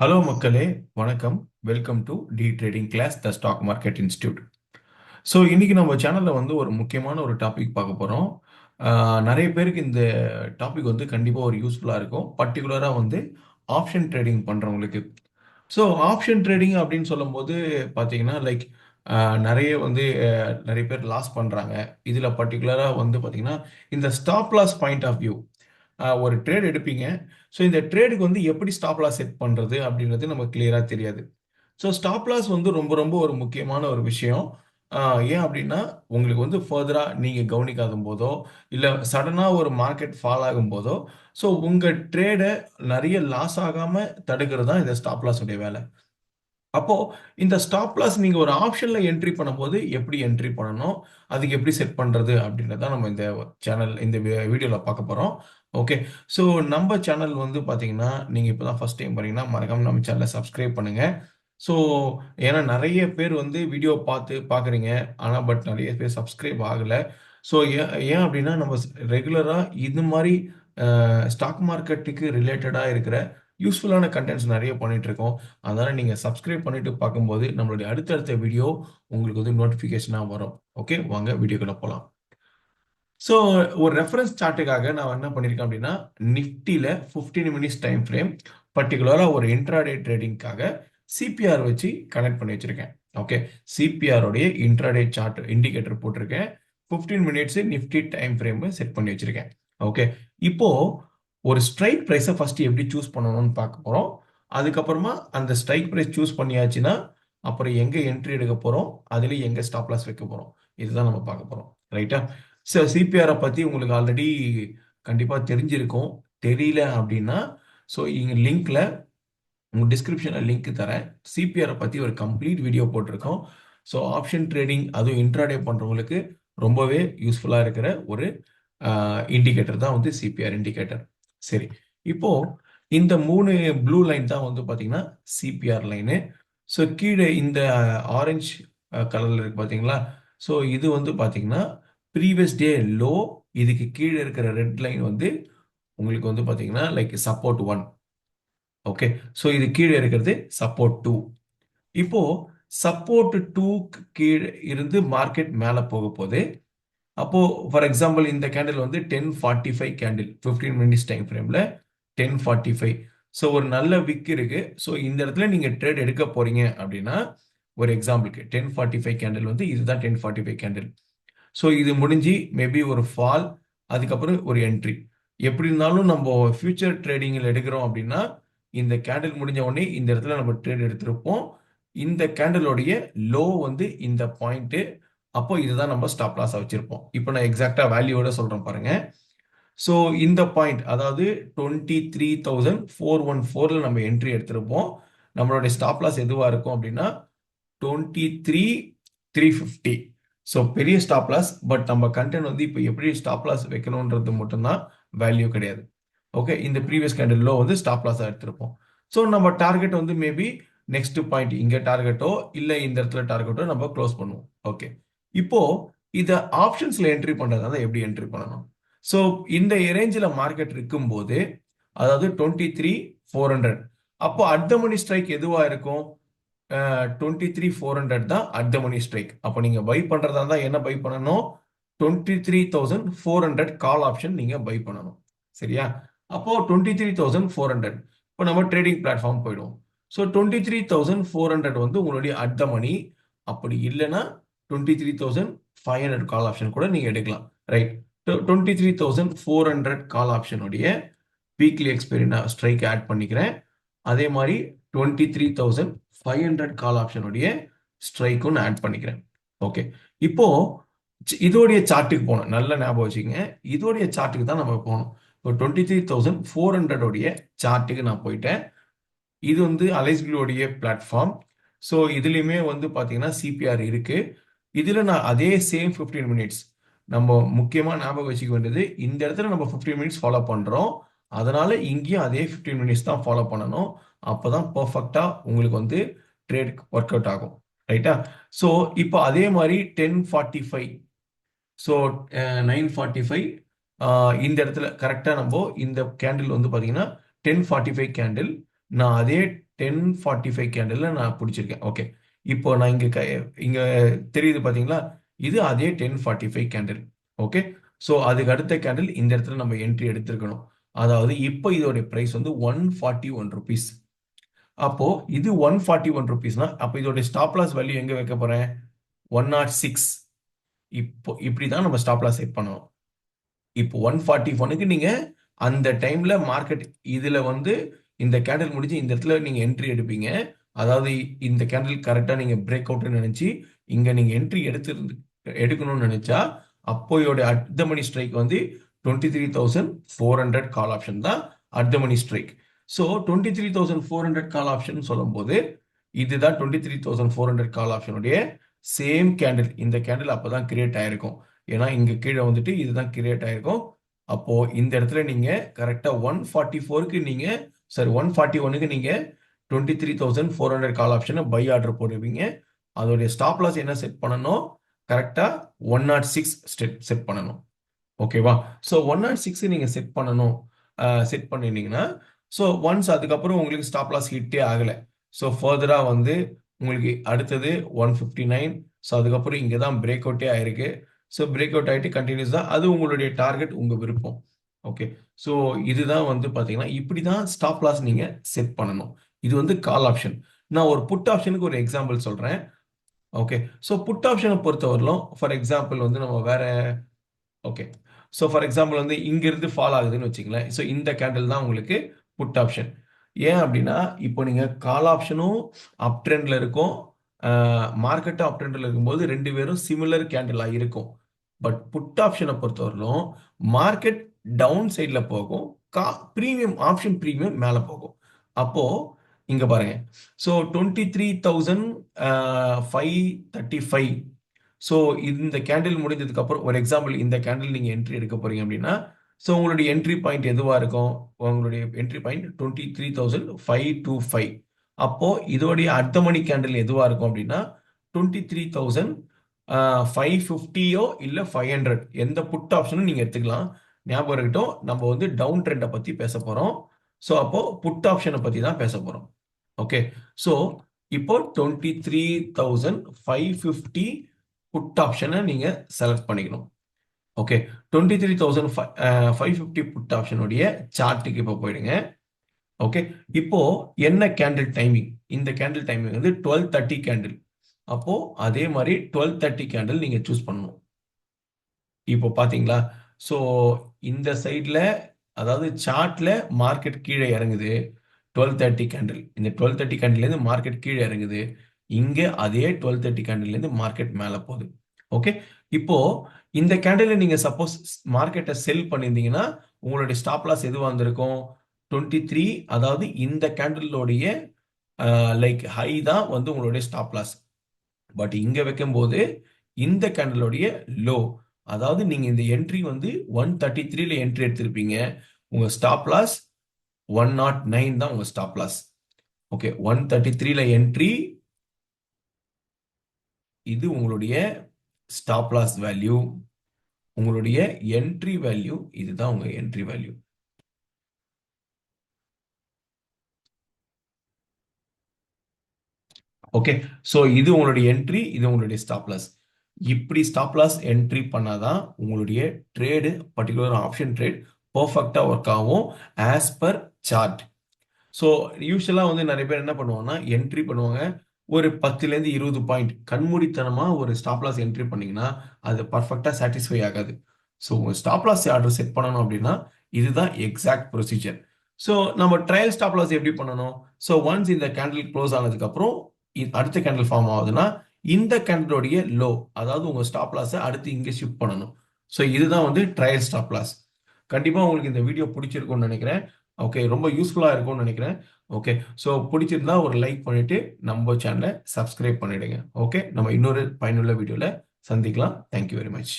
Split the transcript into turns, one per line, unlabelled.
Hello மக்களே. வணக்கம். Welcome to T trading class the stock market institute so இன்னைக்கு நம்ம சேனலில் வந்து ஒரு முக்கியமான ஒரு டாபிக் பார்க்க போகிறோம் நிறைய பேருக்கு இந்த டாபிக் வந்து கண்டிப்பாக ஒரு யூஸ்ஃபுல்லாக இருக்கும். பர்டிகுலராக வந்து ஆப்ஷன் ட்ரேடிங் பண்ணுறவங்களுக்கு ஸோ ஆப்ஷன் ட்ரேடிங் அப்படின்னு சொல்லும்போது பார்த்தீங்கன்னா லைக் நிறைய வந்து நிறைய பேர் லாஸ் பண்ணுறாங்க இதில் பர்டிகுலராக வந்து பார்த்தீங்கன்னா இந்த stop loss point of view ஒரு ட்ரேட் எடுப்பீங்க. ஸோ இந்த ட்ரேடுக்கு வந்து எப்படி ஸ்டாப் லாஸ் செட் பண்ணுறது அப்படின்றது நமக்கு கிளியராக தெரியாது. ஸோ ஸ்டாப் லாஸ் வந்து ரொம்ப ரொம்ப ஒரு முக்கியமான ஒரு விஷயம். ஏன் அப்படின்னா உங்களுக்கு வந்து ஃபர்தராக நீங்கள் கவனிக்காத போதோ இல்லை சடனாக ஒரு மார்க்கெட் ஃபால் ஆகும் போதோ ஸோ உங்கள் ட்ரேடை நிறைய லாஸ் ஆகாமல் தடுக்கிறது தான் இந்த ஸ்டாப் லாஸுடைய வேலை. அப்போ இந்த ஸ்டாப் லாஸ் நீங்க ஒரு ஆப்ஷன்ல என்ட்ரி பண்ணும்போது எப்படி என்ட்ரி பண்ணணும்? அதுக்கு எப்படி செட் பண்றது? அப்படின்றத நம்ம இந்த சேனல் இந்த வீடியோல பார்க்க போறோம். ஓகே ஸோ நம்ம சேனல் வந்து பாத்தீங்கன்னா நீங்க இப்பதான் ஃபர்ஸ்ட் டைம் பண்ணீங்கன்னா மறக்காம நம்ம சேனலை சப்ஸ்கிரைப் பண்ணுங்க. ஸோ ஏன்னா நிறைய பேர் வந்து வீடியோ பார்த்து பார்க்குறீங்க ஆனால் பட் நிறைய பேர் சப்ஸ்கிரைப் ஆகலை. ஸோ ஏன் ஏன் அப்படின்னா நம்ம ரெகுலராக இது மாதிரி ஸ்டாக் மார்க்கெட்டுக்கு ரிலேட்டடாக இருக்கிற யூஸ்ஃபுல்லான கண்டென்ட்ஸ் நிறைய பண்ணிட்டு இருக்கோம் அதனால நீங்க சப்ஸ்கிரைப் பண்ணிட்டு பார்க்கும்போது நம்மளுடைய அடுத்தடுத்த வீடியோ உங்களுக்கு வந்து நோட்டிஃபிகேஷனாக வரும். ஓகே வாங்க வீடியோக்குள்ள போகலாம் ஸோ ஒரு ரெஃபரன்ஸ் சார்ட்டுக்காக நான் என்ன பண்ணியிருக்கேன் அப்படின்னா நிஃப்டியில் ஃபிஃப்டீன் மினிட்ஸ் டைம் ஃப்ரேம் பர்டிகுலராக ஒரு இன்ட்ராடே ட்ரேடிங்காக சிபிஆர் வச்சு கனெக்ட் பண்ணி வச்சிருக்கேன். ஓகே சிபிஆருடைய இன்ட்ராடே சார்ட் இண்டிகேட்டர் போட்டிருக்கேன். Fifteen minutes Nifty time frame set பண்ணி வச்சிருக்கேன். ஓகே இப்போது ஒரு ஸ்ட்ரைக் ப்ரைஸை ஃபர்ஸ்ட் எப்படி சூஸ் பண்ணணும்னு பார்க்க போகிறோம் அதுக்கப்புறமா அந்த ஸ்ட்ரைக் ப்ரைஸ் சூஸ் பண்ணியாச்சுன்னா அப்புறம் எங்கே என்ட்ரி எடுக்க போகிறோம் அதுலேயும் எங்கே ஸ்டாப் லாஸ் வைக்க போகிறோம் இதுதான் நம்ம பார்க்க போகிறோம் ரைட்டா ஸோ சிபிஆரை பற்றி உங்களுக்கு ஆல்ரெடி கண்டிப்பாக தெரிஞ்சிருக்கும். தெரியல அப்படின்னா ஸோ இங்கே லிங்க்ல உங்கள் டிஸ்கிரிப்ஷனில் லிங்க் தரேன். சிபிஆரை பற்றி ஒரு கம்ப்ளீட் வீடியோ போட்டிருக்கோம். ஸோ ஆப்ஷன் ட்ரேடிங் அதுவும் இன்ட்ராடே பண்ணுறவங்களுக்கு ரொம்பவே யூஸ்ஃபுல்லாக இருக்கிற ஒரு இண்டிகேட்டர் தான் வந்து சிபிஆர் இண்டிகேட்டர் சரி. இப்போ இந்த மூணு ப்ளூ லைன் தான் வந்து பார்த்தீங்கன்னா சிபிஆர் லைனு ஸோ கீழே இந்த ஆரஞ்சு கலரில் இருக்கு பார்த்தீங்களா ஸோ இது வந்து பார்த்தீங்கன்னா ப்ரீவியஸ் டே லோ இதுக்கு கீழே இருக்கிற ரெட் லைன் வந்து உங்களுக்கு வந்து பார்த்தீங்கன்னா like support one okay so இது கீழே இருக்கிறது சப்போர்ட் டூ இப்போது சப்போர்ட் டூக்கு கீழே இருந்து மார்க்கெட் மேலே போக போகுது. அப்போ ஃபார் எக்ஸாம்பிள் இந்த கேண்டில் வந்து ten forty five candle fifteen minutes time ஃப்ரேமில் டென் ஃபார்ட்டி ஃபைவ் ஸோ ஒரு நல்ல விக் இருக்கு. ஸோ இந்த இடத்துல நீங்கள் ட்ரேட் எடுக்க போறீங்க அப்படின்னா ஒரு எக்ஸாம்பிளுக்கு டென் ஃபார்ட்டி ஃபைவ் கேண்டில் வந்து இதுதான் ten forty five candle so இது முடிஞ்சு மேபி ஒரு ஃபால் அதுக்கப்புறம் ஒரு என்ட்ரி எப்படி இருந்தாலும் நம்ம ஃபியூச்சர் ட்ரேடிங்கில் எடுக்கிறோம் அப்படின்னா இந்த கேண்டில் முடிஞ்ச உடனே இந்த இடத்துல நம்ம ட்ரேட் எடுத்திருப்போம். இந்த கேண்டிலோடைய லோ வந்து இந்த பாயிண்ட்டு அப்போ இதுதான் நம்ம ஸ்டாப் லாஸாக வச்சிருப்போம். இப்போ நான் எக்ஸாக்டாக வேல்யூவோட சொல்கிறேன் பாருங்க. ஸோ இந்த பாயிண்ட் அதாவது twenty three thousand four one ஃபோரில் நம்ம என்ட்ரி எடுத்திருப்போம். நம்மளுடைய ஸ்டாப் லாஸ் எதுவாக இருக்கும் அப்படின்னா twenty three three fifty so பெரிய ஸ்டாப் லாஸ் பட் நம்ம கண்டென்ட் வந்து இப்போ எப்படி ஸ்டாப் லாஸ் வைக்கணுன்றது மட்டும்தான் வேல்யூ கிடையாது. ஓகே இந்த ப்ரீவியஸ் கேண்டில் லோ வந்து ஸ்டாப் லாஸாக எடுத்திருப்போம். ஸோ நம்ம டார்கெட் வந்து மேபி நெக்ஸ்ட் பாயிண்ட் இங்கே டார்கெட்டோ இல்லை இந்த இடத்துல டார்கெட்டோ நம்ம க்ளோஸ் பண்ணுவோம். ஓகே இப்போ இதை ஆப்ஷன்ஸ்ல என்ட்ரி பண்றதா எப்படி என்ட்ரி பண்ணணும்? ஸோ இந்த ரேஞ்சில் மார்க்கெட் இருக்கும்போது அதாவது டுவெண்ட்டி த்ரீ ஃபோர் ஹண்ட்ரட் அப்போ அட் த மணி ஸ்ட்ரைக் எதுவா இருக்கும்? டுவெண்ட்டி த்ரீ ஃபோர் ஹண்ட்ரட் தான் அட் த மணி ஸ்ட்ரைக் அப்போ நீங்க பை பண்றதா இருந்தால் என்ன பை பண்ணணும்? Twenty three thousand four hundred call option நீங்க பை பண்ணணும். சரியா? அப்போ twenty three thousand four hundred இப்போ நம்ம ட்ரேடிங் பிளாட்ஃபார்ம் போயிடுவோம். So twenty three thousand four hundred வந்து உங்களுடைய அட் த மணி அப்படி இல்லைன்னா twenty three thousand five hundred call option கூட நீங்கள் எடுக்கலாம் right twenty three thousand four hundred call ஆப்ஷனுடைய weekly expiry நான் ஸ்ட்ரைக் ஆட் பண்ணிக்கிறேன். அதே மாதிரி twenty three thousand five hundred call ஆப்ஷனுடைய ஸ்ட்ரைக்கும் நான் ஆட் பண்ணிக்கிறேன். ஓகே இப்போ இதோடைய சார்ட்டுக்கு போகணும். நல்ல ஞாபகம் வச்சுக்கோங்க. இதோடைய சார்ட்டுக்கு தான் நம்ம போகணும். இப்போ டுவெண்ட்டி த்ரீ தௌசண்ட் ஃபோர் ஹண்ட்ரடோடைய சார்ட்டுக்கு நான் போயிட்டேன். இது வந்து அலைஸ்பிளோடைய பிளாட்ஃபார்ம் ஸோ இதுலேயுமே வந்து பார்த்தீங்கன்னா சிபிஆர் இருக்குது இதில் நான் அதே சேம் ஃபிஃப்டீன் மினிட்ஸ் நம்ம முக்கியமாக ஞாபகம் வச்சுக்க வேண்டியது இந்த இடத்துல நம்ம ஃபிஃப்டீன் மினிட்ஸ் ஃபாலோ பண்ணுறோம் அதனால் இங்கேயும் அதே ஃபிஃப்டீன் மினிட்ஸ் தான் ஃபாலோ பண்ணணும். அப்போ தான் பர்ஃபெக்டாக உங்களுக்கு வந்து ட்ரேட் ஒர்க் அவுட் ஆகும். ரைட்டா ஸோ இப்போ அதே மாதிரி ten forty five so nine forty five இந்த இடத்துல கரெக்டாக நம்ம இந்த கேண்டில் வந்து பார்த்தீங்கன்னா டென் ஃபார்ட்டி ஃபைவ் கேண்டில் நான் அதே டென் ஃபார்ட்டி ஃபைவ் கேண்டில் நான் பிடிச்சிருக்கேன். ஓகே இப்போ நான் இங்கே க இங்கே தெரியுது பார்த்தீங்களா இது அதே ten forty five candle okay so அதுக்கு அடுத்த கேண்டில் இந்த இடத்துல நம்ம என்ட்ரி எடுத்திருக்கணும். அதாவது இப்போ இதோடைய ப்ரைஸ் வந்து ஒன் ஃபார்ட்டி ஒன் ருபீஸ் அப்போ இது ஒன் ஃபார்ட்டி ஒன் ருபீஸ்னா அப்போ இதோடைய ஸ்டாப் லாஸ் வேல்யூ எங்கே வைக்க போகிறேன் ஒன் நாட் சிக்ஸ் இப்போ இப்படி தான் நம்ம ஸ்டாப் லாஸ் செட் பண்ணணும். இப்போ ஒன் ஃபார்ட்டி ஒனுக்கு நீங்கள் அந்த டைமில் மார்க்கெட் இதில் வந்து இந்த கேண்டில் முடிஞ்சு இந்த இடத்துல நீங்கள் என்ட்ரி எடுப்பீங்க. அதாவது இந்த கேண்டில் கரெக்டாக நீங்கள் பிரேக் அவுட்னு நினச்சி இங்கே நீங்கள் என்ட்ரி எடுத்துருந்து எடுக்கணும்னு நினச்சா அப்போயோட அட் மணி ஸ்ட்ரைக் வந்து twenty three thousand four hundred call option தான் at money strike so twenty three thousand four hundred call option சொல்லும்போது இதுதான் twenty three thousand four hundred call ஆப்ஷனுடைய same candle இந்த கேண்டில் அப்போ தான் கிரியேட் ஆயிருக்கும். ஏன்னா இங்கே கீழே வந்துட்டு இதுதான் கிரியேட் ஆயிருக்கும். அப்போது இந்த இடத்துல நீங்கள் கரெக்டாக ஒன் ஃபார்ட்டி ஃபோருக்கு நீங்கள் சாரி ஒன் ஃபார்ட்டி ஒனுக்கு நீங்கள் twenty three thousand four hundred call ஆப்ஷனை பை ஆர்டர் போடுவீங்க. அதோடைய ஸ்டாப் லாஸ் என்ன செட் பண்ணணும்? கரெக்டாக ஒன் நாட் சிக்ஸ் ஸ்டெட் செட் பண்ணணும். ஓகேவா ஸோ ஒன் நாட் சிக்ஸ் நீங்கள் செட் பண்ணணும். செட் பண்ணிட்டீங்கன்னா ஸோ ஒன்ஸ் அதுக்கப்புறம் உங்களுக்கு ஸ்டாப் லாஸ் ஹிட்டே ஆகலை. ஸோ ஃபர்தராக வந்து உங்களுக்கு அடுத்தது ஒன் ஃபிஃப்டி நைன் ஸோ அதுக்கப்புறம் இங்கே தான் பிரேக் அவுட்டே ஆயிருக்கு. ஸோ பிரேக் அவுட் ஆகிட்டு கண்டினியூஸ் தான் அது உங்களுடைய டார்கெட் உங்கள் விருப்பம். ஓகே ஸோ இதுதான் வந்து பார்த்தீங்கன்னா இப்படி தான் ஸ்டாப் லாஸ் நீங்கள் செட் பண்ணணும். இது வந்து கால் ஆப்ஷன் நான் ஒரு புட் ஆப்ஷனுக்கு ஒரு எக்ஸாம்பிள் சொல்கிறேன் ஓகே ஸோ புட் ஆப்ஷனை பொறுத்தவரையிலும் ஃபார் எக்ஸாம்பிள் வந்து நம்ம வேற ஓகே ஸோ ஃபார் எக்ஸாம்பிள் வந்து இங்கிருந்து ஃபால் ஆகுதுன்னு வச்சுங்களேன் ஸோ இந்த கேண்டில் தான் உங்களுக்கு புட் ஆப்ஷன் ஏன் அப்படின்னா இப்போ நீங்கள் கால் ஆப்ஷனும் அப் ட்ரெண்டில் இருக்கும். மார்க்கெட்டும் அப் ட்ரெண்டில் இருக்கும்போது ரெண்டு பேரும் சிமிலர் கேண்டிலாக இருக்கும். பட் புட் ஆப்ஷனை பொறுத்தவரையிலும் மார்க்கெட் டவுன் சைடில் போகும். கா ப்ரீமியம் ஆப்ஷன் ப்ரீமியம் மேலே போகும். அப்போது இங்க பாருங்க. So twenty three thousand five thirty five so இந்த கேண்டில் முடிஞ்சதுக்கு அப்புறம் ஒரு எக்ஸாம்பிள் இந்த கேண்டில் நீங்க என்ட்ரி எடுக்க போறீங்க அப்படின்னா ஸோ உங்களுடைய என்ட்ரி பாயிண்ட் எதுவாக இருக்கும்? உங்களுடைய entry point twenty three thousand five two five அப்போ இதோடைய அடுத்த மணி கேண்டில் எதுவாக இருக்கும் அப்படின்னா டுவெண்ட்டி த்ரீ தௌசண்ட் ஃபைவ் ஃபிஃப்டியோ இல்லை ஃபைவ் ஹண்ட்ரட் எந்த புட் ஆப்ஷனும் நீங்கள் எடுத்துக்கலாம். ஞாபகம் இருக்கட்டும் நம்ம வந்து டவுன் ட்ரெண்டை பற்றி பேச போகிறோம் ஸோ அப்போ புட் ஆப்ஷனை பற்றி தான் பேச போகிறோம் ஓகே ஸோ இப்போ twenty three thousand five fifty put ஆப்ஷனை நீங்கள் செலக்ட் பண்ணிக்கணும். Okay twenty three thousand five fifty put ஆப்ஷனுடைய சார்ட்டுக்கு இப்போ போயிடுங்க. ஓகே இப்போ என்ன கேண்டில் டைமிங் இந்த கேண்டில் டைமிங் வந்து டுவெல் தேர்ட்டி கேண்டில் அப்போ அதே மாதிரி டுவெல் தேர்ட்டி கேண்டில் நீங்கள் சூஸ் பண்ணணும். இப்போ பாத்தீங்களா? ஸோ இந்த சைடில் அதாவது சார்ட்டில் மார்க்கெட் கீழே இறங்குது. டுவெல் தேர்ட்டி கேண்டில் இந்த டுவெல் தேர்ட்டி கேண்டில்லேருந்து மார்க்கெட் கீழே இறங்குது. இங்கே அதே டுவெல் தேர்ட்டி கேண்டில்லேருந்து மார்க்கெட் மேலே போகுது. ஓகே இப்போ இந்த கேண்டில் நீங்கள் சப்போஸ் மார்க்கெட்டை செல் பண்ணியிருந்தீங்கன்னா உங்களுடைய ஸ்டாப் லாஸ் எதுவாக இருந்திருக்கும் டுவெண்ட்டி த்ரீ அதாவது இந்த கேண்டிலோடைய லைக் ஹை தான் வந்து உங்களுடைய ஸ்டாப் லாஸ் பட் இங்கே வைக்கும்போது இந்த கேண்டிலோடைய லோ அதாவது நீங்கள் இந்த என்ட்ரி வந்து ஒன் தேர்ட்டி த்ரீல என்ட்ரி எடுத்திருப்பீங்க. உங்கள் stop loss one naught nine தான் உங்க stop loss okay one thirty த்ரீல என்ட்ரி இது உங்களுடைய ஸ்டாப் லாஸ் வேல்யூ உங்களுடைய என்ட்ரி வேல்யூ இதுதான் உங்க என்ட்ரி வேல்யூ ஓகே ஸோ இது உங்களுடைய என்ட்ரி இது உங்களுடைய ஸ்டாப் லாஸ் இப்படி ஸ்டாப் லாஸ் என்ட்ரி பண்ணாதான் உங்களுடைய ட்ரேடு பர்டிகுலர் ஆப்ஷன் ட்ரேட் பர்ஃபெக்டாக ஒர்க் ஆகும் ஆஸ் பர் சார்ட் ஸோ யூஸ்வலாக வந்து நிறைய பேர் என்ன பண்ணுவாங்கன்னா என்ட்ரி பண்ணுவாங்க. ஒரு பத்துலேருந்து இருபது பாயிண்ட் கண்மூடித்தனமாக ஒரு ஸ்டாப் லாஸ் என்ட்ரி பண்ணிங்கன்னா அது பர்ஃபெக்டாக சாட்டிஸ்ஃபை ஆகாது. ஸோ உங்கள் ஸ்டாப் லாஸ் ஆர்டர் செட் பண்ணணும் அப்படின்னா இதுதான் எக்ஸாக்ட் ப்ரொசீஜர் ஸோ நம்ம ட்ரையல் ஸ்டாப் லாஸ் எப்படி பண்ணணும்? ஸோ ஒன்ஸ் இந்த கேண்டில் க்ளோஸ் ஆனதுக்கப்புறம் அடுத்த கேண்டில் ஃபார்ம் ஆகுதுன்னா இந்த கேண்டிலோடைய லோ அதாவது உங்கள் ஸ்டாப் லாஸை அடுத்து இங்கே ஷிஃப்ட் பண்ணணும். ஸோ இதுதான் வந்து ட்ரையல் ஸ்டாப் லாஸ் கண்டிப்பாக உங்களுக்கு இந்த வீடியோ பிடிச்சிருக்கும்னு நினைக்கிறேன். ஓகே ரொம்ப யூஸ்ஃபுல்லாக இருக்கும்னு நினைக்கிறேன். ஓகே ஸோ பிடிச்சிருந்தா ஒரு லைக் பண்ணிவிட்டு நம்ம சேனலை சப்ஸ்கிரைப் பண்ணிவிடுங்க ஓகே நம்ம இன்னொரு பயனுள்ள வீடியோவில் சந்திக்கலாம். Thank you very much